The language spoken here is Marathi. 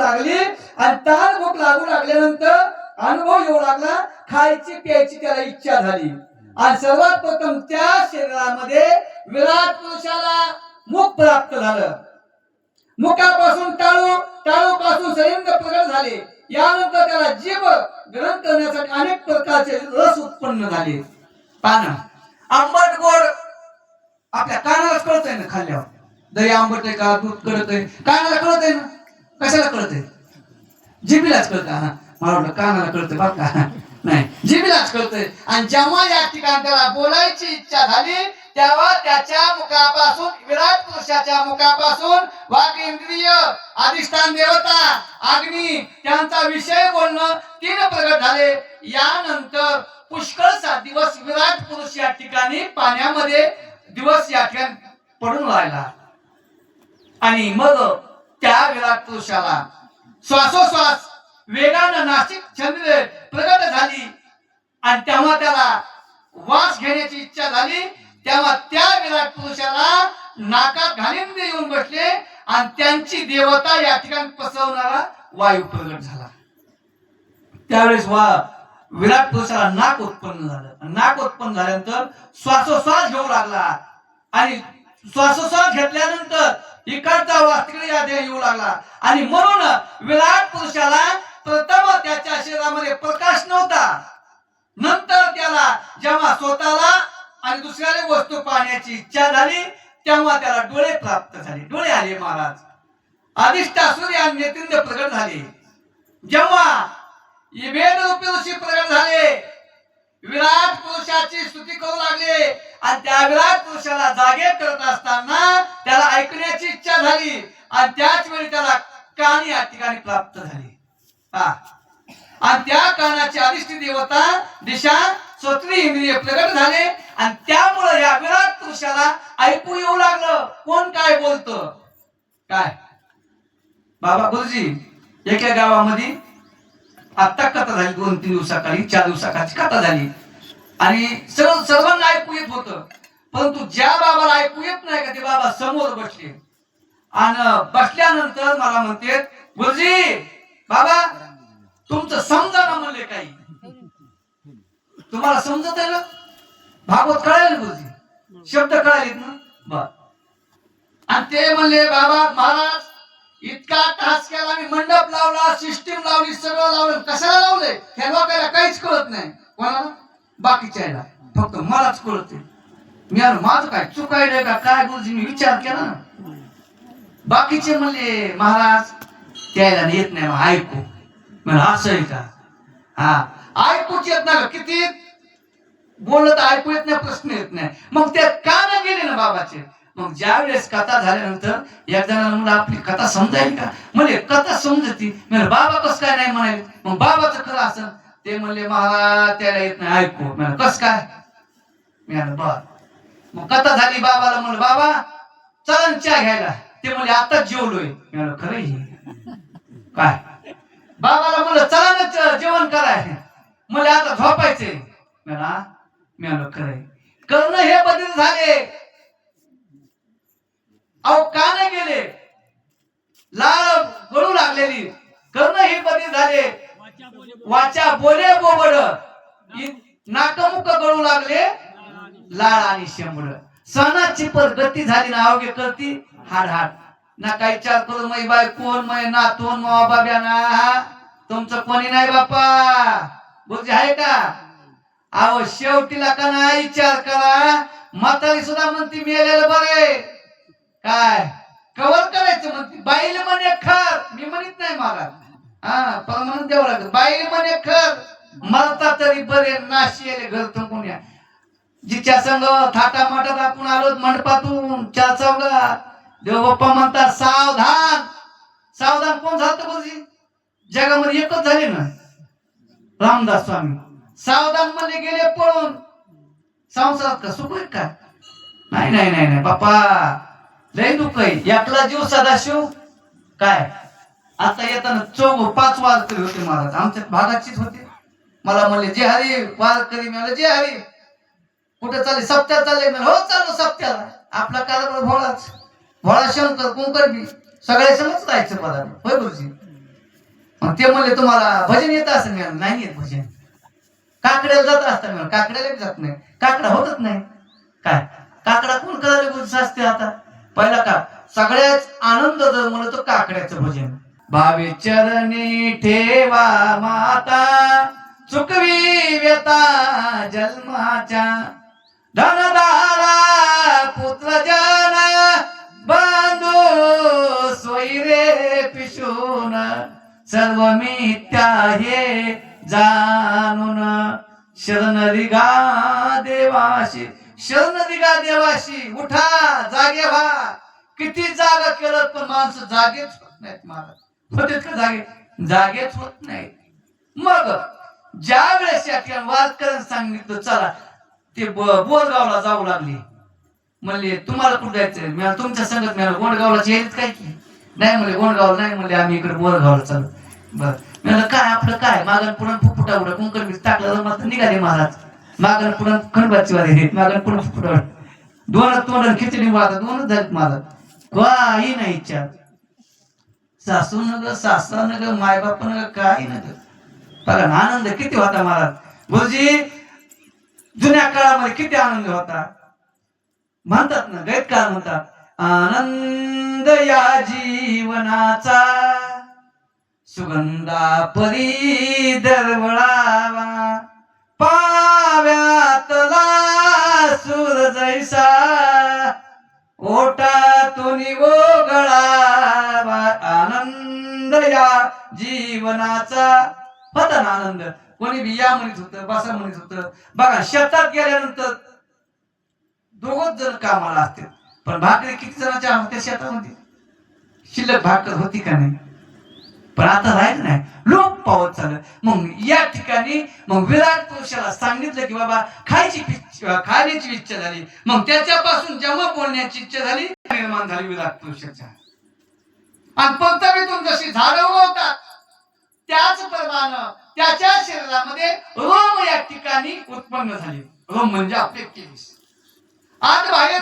लागली. आणि ताण भूक लागू लागल्यानंतर अनुभव येऊ लागला. खायची प्यायची त्याला इच्छा झाली. आणि सर्वात प्रथम त्या शरीरामध्ये विराट पुरुषाला मुख प्राप्त झालं. मुखापासून टाळू टाळू पासून संयंत्र प्रगट झाले. यानंतर त्याला जीव ग्रहण करण्यासाठी अनेक प्रकारचे रस उत्पन्न झाले. पाना आंबट गोड आपल्या कानाला कळत आहे ना खाल्ल्यावर. दही आंबट आहे का दूध कळत आहे? कानाला कळत आहे ना? कशाला कळते जिबीलाच कळतं हा. मला वाटलं कानाला कळतं बरं का. नाही जिबीलाच कळतंय. आणि जेव्हा या ठिकाणी त्याला बोलायची इच्छा झाली तेव्हा त्याच्या मुखापासून विराट पुरुषाच्या मुखापासून वाघ इंद्रिय अधिष्ठान देवता अग्नी त्यांचा विषय बोलणं तीन प्रगट झाले. यानंतर पुष्कळचा दिवस विराट पुरुष या ठिकाणी पाण्यामध्ये दिवस या ठिकाणी पडून राहिला. आणि मग त्या विराट पुरुषाला श्वासोश्वास वेगानं नाशिक छंद्र प्रगट झाली. आणि तेव्हा त्याला वास घेण्याची इच्छा झाली. तेव्हा त्या विराट पुरुषाला नाकात घालीन येऊन बसले. आणि त्यांची देवता या ठिकाणी पसरवणारा वायू प्रगट झाला. त्यावेळेस वा विराट पुरुषाला नाक उत्पन्न झालं. नाक उत्पन्न झाल्यानंतर श्वासोश्वास घेऊ लागला. आणि श्वासोश्वास घेतल्यानंतर इकडचा वास तिकडे या देह येऊ लागला. आणि म्हणून विराट पुरुषाला प्रथम त्याच्या शरीरामध्ये प्रकाश नव्हता. नंतर त्याला जेव्हा स्वतःला आणि दुसऱ्याला वस्तू पाहण्याची इच्छा झाली तेव्हा त्याला डोळे प्राप्त झाले. डोळे आले महाराज. अधिष्ठा सूर्य आणि नेतृत्व प्रगट झाले. जेव्हा वेद रूपी ऋषी प्रगट झाले विराट पुरुषाची स्तुती करू लागले आणि त्या तुळशाला जागे करत असताना त्याला ऐकण्याची इच्छा झाली. आणि त्याच वेळी त्याला कान या ठिकाणी प्राप्त झाली. हा आणि त्या कानाची अधिष्ठी देवता दिशा स्वत्री इंद्रिय प्रगट झाले. आणि त्यामुळे या विराट तुळशाला ऐकू येऊ लागलं. कोण काय बोलत? काय? बाबा गुरुजी एका गावामध्ये आता कथा झाली. दोन तीन दिवसाखाली चार दिवसाखाली कथा झाली. आणि सर्व सर्वांना ऐकू येत होत. परंतु ज्या बाबाला ऐकू येत नाही का ते बाबा समोर बसले. आणि बसल्यानंतर मला म्हणते गुरुजी बाबा तुमचं समजा ना म्हणले काही. तुम्हाला समजत आहे ना? भागवत कळायला गुरुजी? शब्द कळालेत ना? बर. आणि ते म्हणले बाबा महाराज इतका तास केला मी मंडप लावला सिस्टीम लावली सगळं लावलं. कशाला लावलंय? ह्या लोकांना काहीच कळत नाही. कोणाला? बाकीच्या यायला फक्त मलाच कळते मी अरे माझं काय चुकायलं का? काय गुरुजी मी विचार केला ना. बाकीचे म्हणले महाराज त्याला येत नाही मग ऐकू. म्हणलं असं आहे का? हा. ऐकूच येत नाही किती? बोललं तर ऐकू येत नाही प्रश्न येत नाही. मग ते का न गेले ना बाबाचे? मग ज्या वेळेस कथा झाल्यानंतर एक जणाला म्हणलं आपली कथा समजायली का? म्हणजे कथा समजती. म्हणजे बाबा कस काय नाही म्हणाले? मग बाबाचं खरं असं ते म्हणले महा त्याला येत नाही. ऐकू म्हणजे कस काय? मी म्हणलं बर. मग कथा झाली बाबाला म्हणलं बाबा चला न चहा घ्यायला. ते म्हणले आताच जेवलोय. मी खरं काय? बाबाला म्हणलं चला ना जेवण कराय म्हणले आता झोपायचे म्हणा मी आलो खरंय. कर्ण हे बदल झाले. अहो का नाही गेले? लाळ गळू लागलेली. कर्ण हे बदल झाले. वाचा बोले बोबड. नाकमुक नाकमुख गळू लागले. लाळ आणि शेंबड सणाची गती झाली ना अवघे करती हाड हाड. ना काही चार करू मै बाय कोण मै नातून मावा बाब्या ना. तुमचं कोणी नाही बापा बुद्धी आहे का? अहो शेवटीला का नाही विचार करा? म्हातारी सुद्धा म्हणती मेलेलं बरे. काय? कवर करायचं म्हणती. बाईल म्हणे खर. मी म्हणत नाही मला हा पण म्हणून द्यावं लागत बाई म्हणे खर मरता तरी बरे नाशिले घर थकून या. जिच्या संग थाटा माटात आपण आलो मंडपातून चार चौघा. देव बाप्पा म्हणतात सावधान. सावधान कोण झालं बोलजी जगामध्ये एकच झाले ना. रामदास स्वामी. सावधानमध्ये गेले पळून. संसारात का सुख आहे का? नाही नाही नाही नाही बाप्पा. लय दुःख आहे. यातला जीव सदाशिव. काय? आता येताना चौघ पाच वारकरी होते महाराज. आमच्या भागाचीच होते. मला म्हणले जे हरी वारकरी मिळाले जे हरी. कुठे चालले? सप्त्यात चालले. हो चालू सप्त्याला. आपला कार्यक्रम भोळाच. भोळा शंकर कुंकर बी. सगळे समज राहायचं मला. होय गुरुजी? मग ते म्हणले तुम्हाला भजन येत असं मी म्हणलं, नाही येत भजन. काकड्याला जात असता मी काकड्याला जात नाही. काकडा होतच नाही. काय? काकडा कोण करायला गुरुजी असते आता? पहिला का सगळ्याच आनंद जर म्हणतो काकड्याचं भजन. भावी चरणी ठेवा माता चुकवी व्यता जन्माच्या. धनदारा पुत्र जन बांधू सोयरे पिशून. सर्व मित्या हे जाणून शरण दिगा देवाशी शरण दिगा देवाशी. उठा जागे व्हा. किती जागा केलं पण माणसं जागेच होत नाहीत महाराज का जागे जागेच होत नाही. मग ज्या वेळेस या ठिकाणी सांगितलं चला ते बोरगावला जाऊ लागले. म्हणले तुम्हाला कुठं जायचंय? मी तुमच्या संगत मी गोंडगावला येत काय की? नाही म्हणले गोंडगावला नाही म्हणले आम्ही इकडे बोरगावला चालू. बर. म्हणलं काय आपलं काय? मागण पुरण फुफुटा उडा कुंकर मी टाकलं मात्र निघाले महाराज. मागण पुढं खंडबाची वारी मागण पुरण फुफुटा दोन तोंड खिचडी वाजत दोनच झालीत महाराज. काही नाही इच्छा सासू न ग सासरा न ग मायबाप नग ग काही न ग बघा आनंद किती होता महाराज. गुरुजी जुन्या काळामध्ये किती आनंद होता. म्हणतात ना गैतकार म्हणतात आनंद या जीवनाचा सुगंधा परी दरवळावा. पाव्यातला सूर जैसा ओटातून ओगळावा आनंद या जीवनाचा होता ना आनंद कोणी बिया म्हणत होतं बस म्हणत होतं बघा शेतात गेल्यानंतर दोघच जण कामाला असते पण भाकरी किती जणांच्या होत्या शेतामध्ये शिल्लक भाकर होती का नाही पण आता राहिलं नाही पावत झालं. मग या ठिकाणी मग विराट पुरुषाला सांगितलं की बाबा खायची खाण्याची इच्छा झाली. मग त्याच्यापासून जेव्हा बोलण्याची इच्छा झाली निर्माण झाली विराट पुरुषाच्या आणि पंचमीतून जशी झाडं होतात त्याच प्रमाणे त्याच्या शरीरामध्ये रोम या ठिकाणी उत्पन्न झाले. रोम म्हणजे आपले केस आज बाहेर